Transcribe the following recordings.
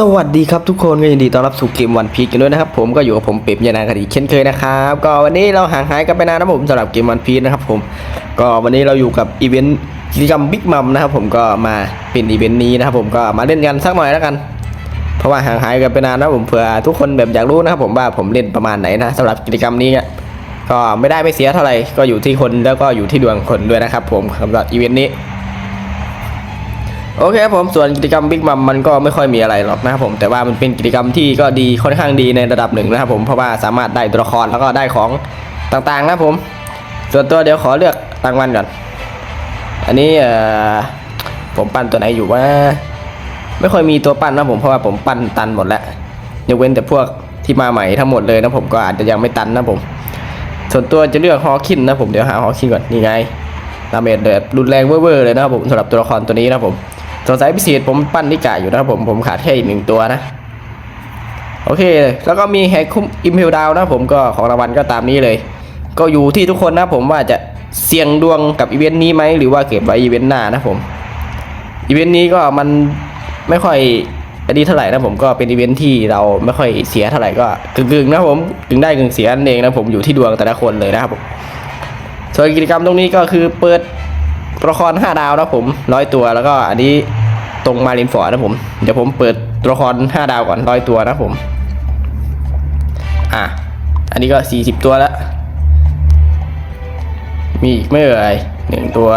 สวัสดีครับทุกคนก็ยินดีต้อนรับสู่เกมวันพีกันด้วยนะครับผมก็อยู่กับผมเป๊ปยานาคดีเช่นเคยนะครับก็วันนี้เราห่างหายกันไปนานนะผมสำหรับเกมวันพีนะครับผมก็วันนี้เราอยู่กับอีเวนต์กิจกรรมบิ๊กมัมนะครับผมก็มาเป็นอีเวนต์นี้นะครับผมก็มาเล่นกันสักหน่อยแล้วกัน เพราะว่าห่างหายกันไปนานนะผมเผื่อทุกคนแบบอยากรู้นะครับผมว่าผมเล่นประมาณไหนนะสำหรับกิจกรรมนี้ก็ไม่ได้ไม่เสียเท่าไหร่ก็อยู่ที่คนแล้วก็อยู่ที่ดวงคนด้วยนะครับผมสำหรับอีเวนต์นี้ โอเคครับผมส่วนกิจกรรมบิ๊กมัมมันก็ไม่ค่อยมีอะไรหรอกนะครับผมแต่ว่ามันเป็นกิจกรรมที่ก็ดีค่อนข้างดีในระดับหนึ่งนะครับผมเพราะว่าสามารถได้ตัวละครแล้วก็ได้ของต่างๆนะครับผม ส่วนตัวเดี๋ยวขอเลือกรางวัลก่อนอันนี้เอ่อผมปั้นตัวไหนอยู่ว่า ไม่ค่อยมีตัวปั้นนะผมเพราะว่าผมปั้นตันหมดแล้วยกเว้นแต่พวกที่มาใหม่ทั้งหมดเลยนะผมก็อาจจะยังไม่ตันนะผม ส่วนตัวจะเลือกฮอคินนะผมเดี๋ยวหาฮอคินก่อนนี่ไงดาเมจเดือดรุนแรงเว่อร์เลยนะครับผมสำหรับตัวละครตัวนี้นะผม ส่วนสายพิเศษผมปั้นนิกาอยู่นะครับผมผมขาดแค่อีกหนึ่งตัวนะ โอเค แล้วก็มีแฮกคุ้มอิมเพลดาวนะผมก็ของรางวัลก็ตามนี้เลย ก็อยู่ที่ทุกคนนะผมว่าจะเสี่ยงดวงกับอีเวนต์นี้ไหมหรือว่าเก็บไว้อีเวนต์หน้านะผมอีเวนต์นี้ก็มันไม่ค่อยดีเท่าไหร่นะผมก็เป็นอีเวนต์ที่เราไม่ค่อยเสียเท่าไหร่ก็กึ่งๆนะผมกึ่งได้กึ่งเสียนั่นเองนะผมอยู่ที่ดวงแต่ละคนเลยนะครับส่วนกิจกรรมตรงนี้ก็คือเปิด ตัวละคร5ดาวนะผมร้อยตัวแล้วก็อันนี้ตรงมารินฟอร์ดนะผม เดี๋ยวผมเปิดตัวละคร5ดาวก่อนร้อยตัวนะผม อะ อันนี้ก็ 40 ตัวแล้ว มีอีกไม่เอ่ยหนึ่งตัว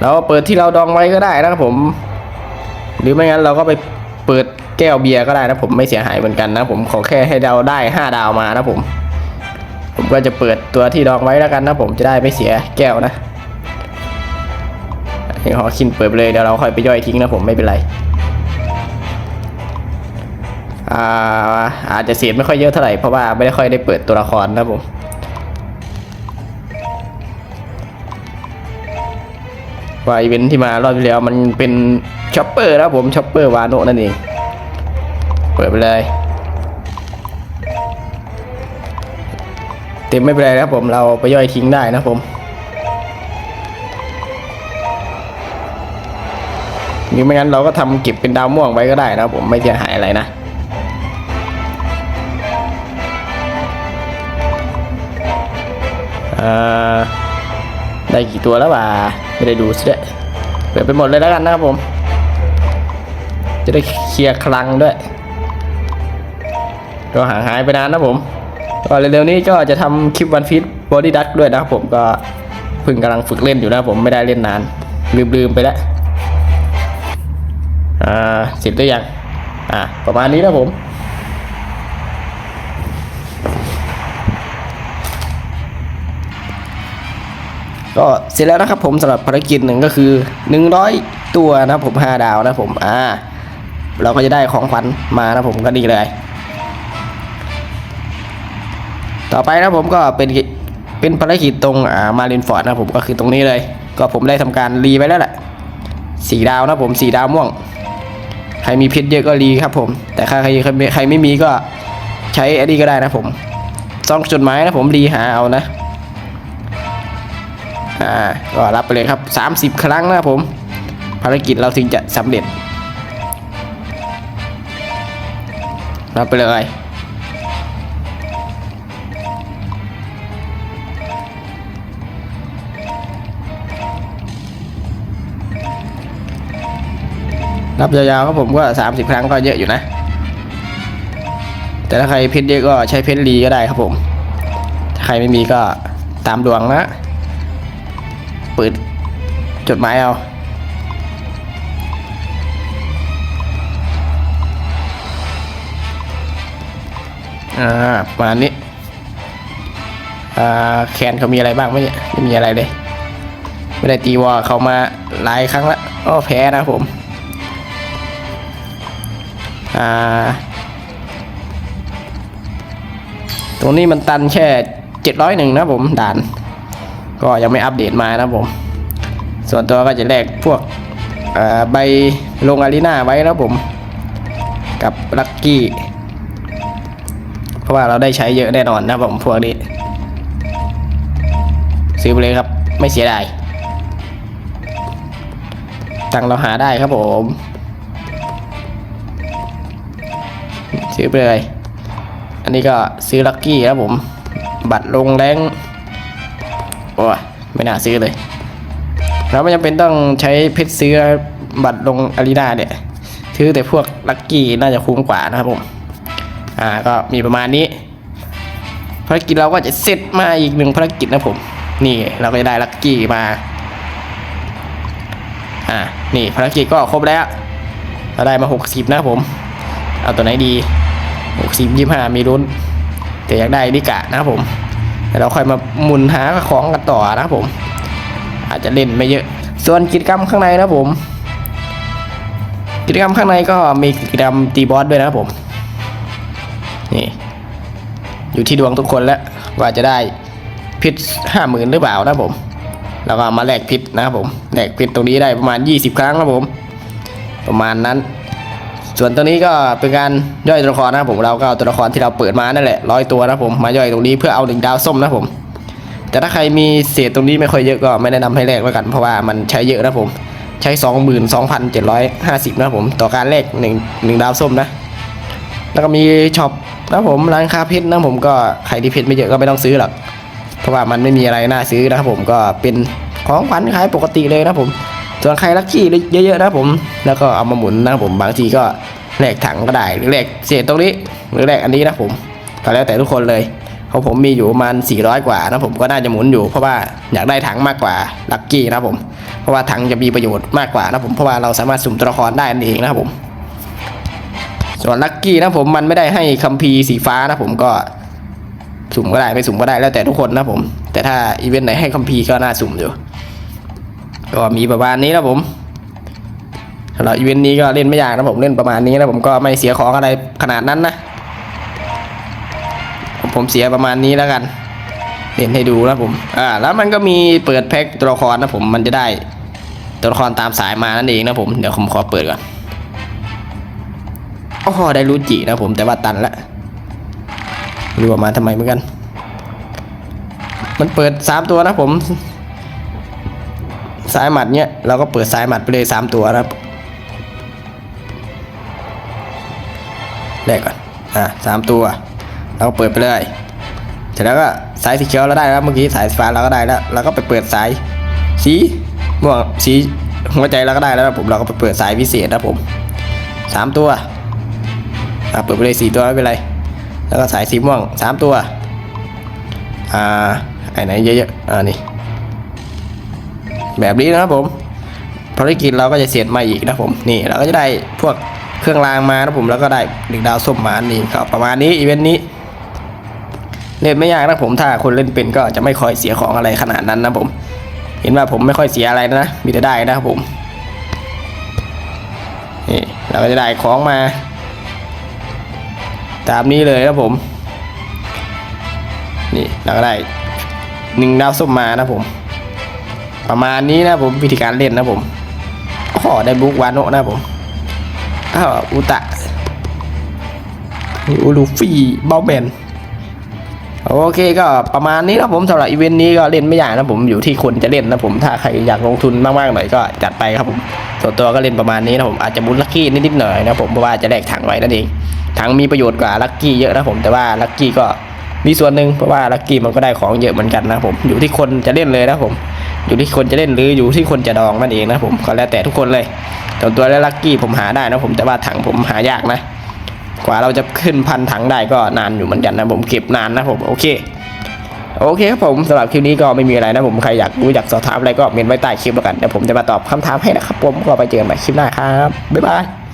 เราเปิดที่เราดองไว้ก็ได้นะครับผม หรือไม่งั้นเราก็ไปเปิดแก้วเบียร์ก็ได้นะผมไม่เสียหายเหมือนกันนะผมขอแค่ให้เราได้ 5 ดาวมานะผม ผมก็จะเปิดตัวที่ดองไว้แล้วกันนะผมจะได้ไม่เสียแก้วนะให้หอคินเปิดไปเลยเดี๋ยวเราค่อยไปย่อยทิ้งนะผมไม่เป็นไรอาอาจจะเสียไม่ค่อยเยอะเท่าไหร่เพราะว่าไม่ได้ค่อยได้เปิดตัวละครนะผมว่าอีเวนท์ที่มารอบที่แล้วมันเป็นช็อปเปอร์นะผมช็อปเปอร์วาโนนั่นเอง เปิดไปเลย ต็มไม่เป็นไรนะครับผมเราไปย่อยทิ้งได้นะผมหรือไม่งั้นเราก็ทำเก็บเป็นดาวม่วงไว้ก็ได้นะผมไม่เสียหายอะไรนะอได้กี่ตัวแล้ววะไม่ได้ดูสิเด้เปิดไปหมดเลยแล้วกันนะครับผม จะได้เคลียร์คลังด้วยก็ห่างหายไปนานนะผม ก็เร็วๆนี้ก็จะทำคลิปวันฟิตบอดี้ดักด้วยนะครับผมก็เพิ่งกำลังฝึกเล่นอยู่นะผมไม่ได้เล่นนาน ลืมๆไปแล้วอ่าเสร็จหรือยังอ่าประมาณนี้นะผมก็เสร็จแล้วนะครับผมสำหรับภารกิจหนึ่งก็คือ 100 ตัวนะผม 5 ดาวนะผมอ่าเราก็จะได้ของขวัญมานะผมก็ดีเลย ต่อไปนะผมก็เป็นเป็นภารกิจตรงอ่ามารินฟอร์ดนะผมก็คือตรงนี้เลย ก็ผมได้ทำการรีไว้แล้วแหละสีดาวนะผมสีดาวม่วง ใครมีเพชรเยอะก็รีครับผม แต่ใครใครใครไม่มีก็ใช้อันนี้ก็ได้นะผมซองจดหมายนะผมรีหาเอานะอ่าก็รับไปเลยครับ 30 ครั้งนะผม ภารกิจเราถึงจะสำเร็จรับไปเลย นับยาวๆครับผมก็ 30 ครั้งก็เยอะอยู่นะ แต่ถ้าใครเพชรเยอะก็ใช้เพชรรีก็ได้ครับผม ถ้าใครไม่มีก็ตามดวงนะ เปิดจดหมายเอา อ่าประมาณนี้ อ่าแคนเขามีอะไรบ้างไหมเนี่ยไม่มีอะไรเลย ไม่ได้ตีวอเขามาหลายครั้งแล้วก็แพ้นะผม ตรงนี้มันตันแค่เจ็ดร้อยหนึ่งนะผมด่าน ก็ยังไม่อัปเดตมานะผม ส่วนตัวก็จะแลกพวกใบลงอารีนาไว้นะผม กับลักกี้ เพราะว่าเราได้ใช้เยอะแน่นอนนะผมพวกนี้ ซื้อไปเลยครับ ไม่เสียดายตังเราหาได้ครับผม ซื้อไปเลย อันนี้ก็ซื้อลัคกี้ครับผม บัตรลงแรงโอ้ยไม่น่าซื้อเลย เราไม่จำเป็นต้องใช้เพชรซื้อบัตรลงอารีนาเนี่ยซื้อแต่พวกลัคกี้น่าจะคุ้มกว่านะครับผม อ่าก็มีประมาณนี้ ภารกิจเราก็จะเสร็จมาอีกหนึ่งภารกิจนะผม นี่เราก็จะได้ลัคกี้มา อ่า นี่ภารกิจก็ครบแล้วเราได้มาหกสิบนะผม เอาตัวไหนดีหกสิบยี่ห้ามีรุ้นแต่อยากได้ดิกะนะครับผมเดี๋ยวเราค่อยมาหมุนหาของกันต่อนะครับผม อาจจะเล่นไม่เยอะ ส่วนกิจกรรมข้างในนะผม กิจกรรมข้างในก็มีกิจกรรมตีบอสด้วยนะครับผม นี่อยู่ที่ดวงทุกคนแล้วว่าจะได้พิษห้าหมื่นหรือเปล่านะผม แล้วก็มาแลกพิษนะครับผมแลกพิษตรงนี้ได้ประมาณ 20 ครั้งนะครับผม ประมาณนั้น ส่วนตัวนี้ก็เป็นการย่อยตัวละครนะครับผมเราก็เอาตัวละครที่เราเปิดมานั่นแหละร้อยตัวนะผมมาย่อยตรงนี้เพื่อเอาหนึ่งดาวส้มนะผม แต่ถ้าใครมีเศษตรงนี้ไม่ค่อยเยอะก็ไม่แนะนำให้แลกแล้วกัน เพราะว่ามันใช้เยอะนะผมใช้ 22,750นะครับผมต่อการแลกหนึ่งหนึ่งดาวส้มนะ แล้วก็มีช็อปนะผมร้านค้าเพชรนะผมก็ใครที่เพชรไม่เยอะก็ไม่ต้องซื้อหรอกเพราะว่ามันไม่มีอะไรน่าซื้อนะครับผมก็เป็นของขวัญขายปกติเลยนะผม ส่วนใครลักกี้เยอะๆนะผม แล้วก็เอามาหมุนนะผมบางทีก็แลกถังก็ได้หรือแลกเศษตรงนี้หรือแลกอันนี้นะผมก็แล้วแต่ทุกคนเลยของผมมีอยู่ประมาณ400 กว่านะผมก็น่าจะหมุนอยู่ เพราะว่าอยากได้ถังมากกว่าลักกี้นะผม เพราะว่าถังจะมีประโยชน์มากกว่านะผมเพราะว่าเราสามารถสุ่มตัวละครได้นั่นเองนะครับผม ส่วนลักกี้นะผมมันไม่ได้ให้คัมภีร์สีฟ้านะผมก็สุ่มก็ได้ไม่สุ่มก็ได้แล้วแต่ทุกคนนะผม แต่ถ้าอีเวนต์ไหนให้คัมภีร์ก็น่าสุ่มอยู่ ก็มีประมาณนี้นะผมสำหรับอีเวนต์นี้ก็เล่นไม่ยากนะผมเล่นประมาณนี้นะผมก็ไม่เสียของอะไรขนาดนั้นนะ ผมเสียประมาณนี้แล้วกัน เล่นให้ดูนะผมอ่าแล้วมันก็มีเปิดแพ็คตัวละครนะผมมันจะได้ตัวละครตามสายมานั่นเองนะผมเดี๋ยวผมขอเปิดก่อนโอ้โหได้รู้จินะผมแต่ว่าตันละรู้ว่ามาทำไมเหมือนกัน มันเปิดสามตัวนะผม สายหมัดเนี้ยเราก็เปิดสายหมัดไปเลยสามตัวนะครับแรกก่อนอะสามตัว เราก็เปิดไปเลยเสร็จแล้วก็สายสีเขียวเราได้แล้วเมื่อกี้สายฟ้าเราก็ได้แล้วเราก็ไปเปิดสายสีม่วงสีหัวใจเราก็ได้แล้วนะผมเราก็ไปเปิดสายพิเศษนะผมสามตัวอะเปิดไปเลยสี่ตัวไม่เป็นไร แล้วก็สายสีม่วงสามตัวอ่าไอ้ไหนเยอะๆอ่านี่ แบบนี้นะครับผมภารกิจเราก็จะเสร็จมาอีกนะผมนี่เราก็จะได้พวกเครื่องรางมานะผมแล้วก็ได้หนึ่งดาวส้มมานี่ครับประมาณนี้อีเวนต์นี้เล่นไม่ยากนะผมถ้าคนเล่นเป็นก็จะไม่ค่อยเสียของอะไรขนาดนั้นนะผม เห็นว่าผมไม่ค่อยเสียอะไรนะมีแต่ได้นะครับผมนี่เราก็จะได้ของมา ตามนี้เลยนะผม นี่เราก็ได้หนึ่งดาวส้มมานะผม ประมาณนี้นะผมวิธีการเล่นนะผมอ๋อได้บุกวานโนนะผมอ้าวอุตะอูลูฟี่เบลแมนโอเคก็ประมาณนี้นะผมสำหรับอีเวนต์นี้ก็เล่นไม่ยากนะผมอยู่ที่คนจะเล่นนะผมถ้าใครอยากลงทุนมากๆหน่อยก็จัดไปครับผมส่วนตัวก็เล่นประมาณนี้นะผมอาจจะบุญลัคกี้นิดๆหน่อยนะผมเพราะว่าจะแลกถังไว้นั่นเองถังมีประโยชน์กว่าลัคกี้เยอะนะผมแต่ว่าลัคกี้ก็มีส่วนหนึ่งเพราะว่าลัคกี้มันก็ได้ของเยอะเหมือนกันนะผมอยู่ที่คนจะเล่นเลยนะผม อยู่ที่คนจะเล่นหรืออยู่ที่คนจะดองนั่นเองนะผมก็แล้วแต่ทุกคนเลยส่วตัวแล้วลัคกี้ผมหาได้นะผมแต่ว่าถังผมหายากนะ กว่าเราจะขึ้นพันถังได้ก็นานอยู่เหมือนกันนะผมเก็บนานนะผมโอเคโอเคครับผมสำหรับคลิปนี้ก็ไม่มีอะไรนะผมใครอยากรู้อยากสอบถามอะไรก็เมนไว้ใต้คลิปแล้วกันเดี๋ยวผมจะมาตอบคำถามให้นะครับผมก็ไปเจอกันใหม่คลิปหน้าครับบ๊ายบาย